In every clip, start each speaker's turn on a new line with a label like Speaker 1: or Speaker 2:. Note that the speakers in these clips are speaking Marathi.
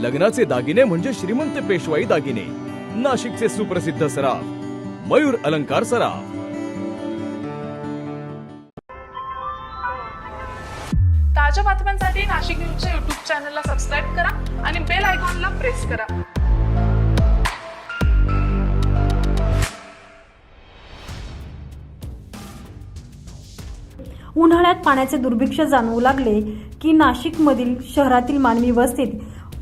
Speaker 1: लग्नाचे दागिने म्हणजे श्रीमंत पेशवाई दागिने. नाशिकचे सुप्रसिद्ध सराफ मयूर अलंकार सराफ.
Speaker 2: ताज्या बातम्यांसाठी नाशिक न्यूजच्या युट्यूब चॅनलला सबस्क्राईब करा आणि बेल आयकॉनला प्रेस करा.
Speaker 3: उन्हाळ्यात पाण्याचे दुर्भिक्ष जाणवू लागले की नाशिकमधील शहरातील मानवी वस्तीत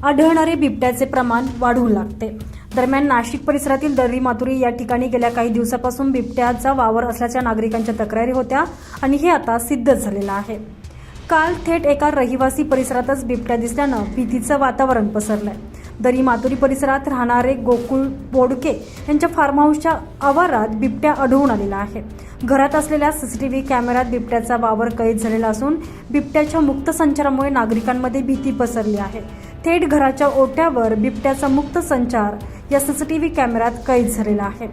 Speaker 3: आढळणारे बिबट्याचे प्रमाण वाढू लागते. दरम्यान नाशिक परिसरातील दर्री माथुरी या ठिकाणी गेल्या काही दिवसापासून बिबट्याचा वावर असल्याच्या नागरिकांच्या तक्रारी होत्या आणि हे आता सिद्ध झालेलं आहे. काल थेट एका रहिवासी परिसरातच बिबट्या दिसल्यानं भीतीचं वातावरण पसरलंय. दरी माथुरी परिसरात राहणारे गोकुळ बोडके यांच्या फार्म हाऊसच्या आवारात बिबट्या आढळून आलेला आहे. घरात असलेल्या सीसीटीव्ही कॅमेऱ्यात बिबट्याचा वावर कैद झालेला असून बिबट्याच्या मुक्त संचारामुळे नागरिकांमध्ये भीती पसरली आहे. थेट घराच्या ओट्यावर बिबट्याचा मुक्त संचार या सीसीटीव्ही कॅमेऱ्यात कैद झालेला आहे.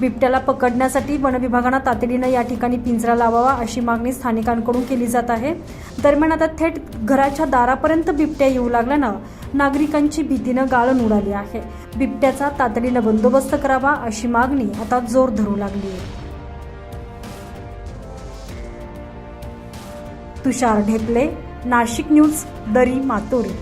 Speaker 3: बिबट्याला पकडण्यासाठी वनविभागानं तातडीनं या ठिकाणी पिंजरा लावावा अशी मागणी स्थानिकांकडून केली जात आहे. दरम्यान आता थेट घराच्या दारापर्यंत बिबट्या येऊ लागल्यानं नागरिकांची भीतीनं गाळण उडाली आहे. बिबट्याचा तातडीनं बंदोबस्त करावा अशी मागणी आता जोर धरू लागली आहे. तुषार ढेपले नाशिक न्यूज दरी मातोरी.